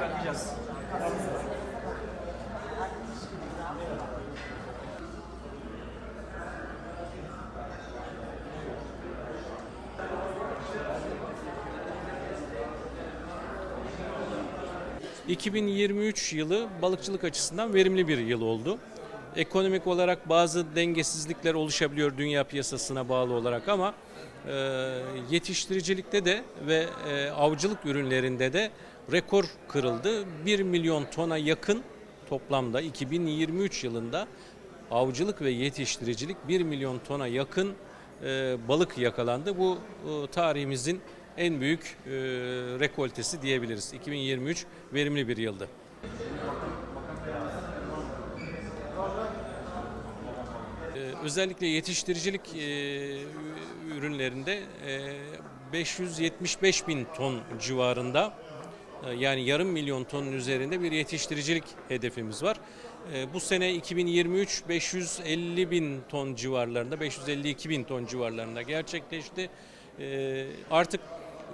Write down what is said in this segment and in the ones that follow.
Bakacağız. 2023 yılı balıkçılık açısından verimli bir yıl oldu. Ekonomik olarak bazı dengesizlikler oluşabiliyor dünya piyasasına bağlı olarak ama e, yetiştiricilikte de ve e, avcılık ürünlerinde de rekor kırıldı. 1 milyon tona yakın toplamda 2023 yılında avcılık ve yetiştiricilik 1 milyon tona yakın e, balık yakalandı. Bu e, tarihimizin en büyük e, rekoltesi diyebiliriz. 2023 verimli bir yıldı. Özellikle yetiştiricilik e, ürünlerinde e, 575 bin ton civarında e, yani yarım milyon tonun üzerinde bir yetiştiricilik hedefimiz var. E, bu sene 2023 550 bin ton civarlarında 552 bin ton civarlarında gerçekleşti. E, artık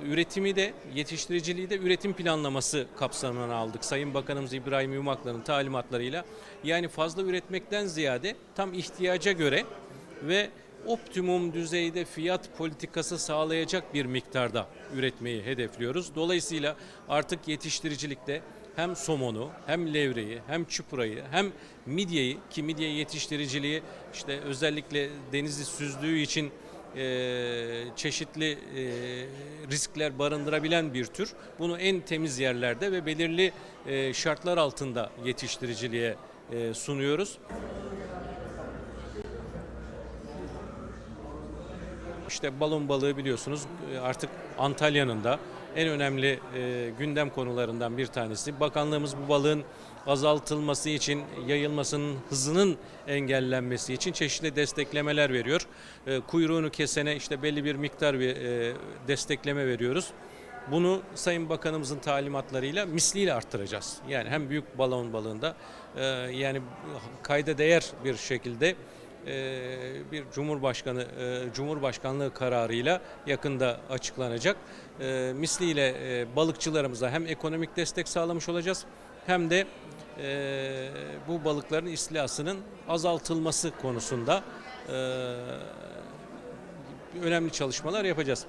üretimi de yetiştiriciliği de üretim planlaması kapsamına aldık. Sayın Bakanımız İbrahim Yumaklar'ın talimatlarıyla. Yani fazla üretmekten ziyade tam ihtiyaca göre ve optimum düzeyde fiyat politikası sağlayacak bir miktarda üretmeyi hedefliyoruz. Dolayısıyla artık yetiştiricilikte hem somonu, hem levreyi, hem çuprayı, hem midyeyi ki midye yetiştiriciliği işte özellikle denizi süzdüğü için e, çeşitli e, riskler barındırabilen bir tür. Bunu en temiz yerlerde ve belirli e, şartlar altında yetiştiriciliğe e, sunuyoruz. İşte balon balığı biliyorsunuz e, artık Antalya'nın da en önemli e, gündem konularından bir tanesi. Bakanlığımız bu balığın azaltılması için, yayılmasının hızının engellenmesi için çeşitli desteklemeler veriyor. E, kuyruğunu kesene işte belli bir miktar bir e, destekleme veriyoruz. Bunu Sayın Bakanımızın talimatlarıyla misliyle arttıracağız. Yani hem büyük balon balığında e, yani kayda değer bir şekilde bir Cumhurbaşkanı e, Cumhurbaşkanlığı kararıyla yakında açıklanacak. E, misliyle e, balıkçılarımıza hem ekonomik destek sağlamış olacağız hem de e, bu balıkların istilasının azaltılması konusunda önemli çalışmalar yapacağız.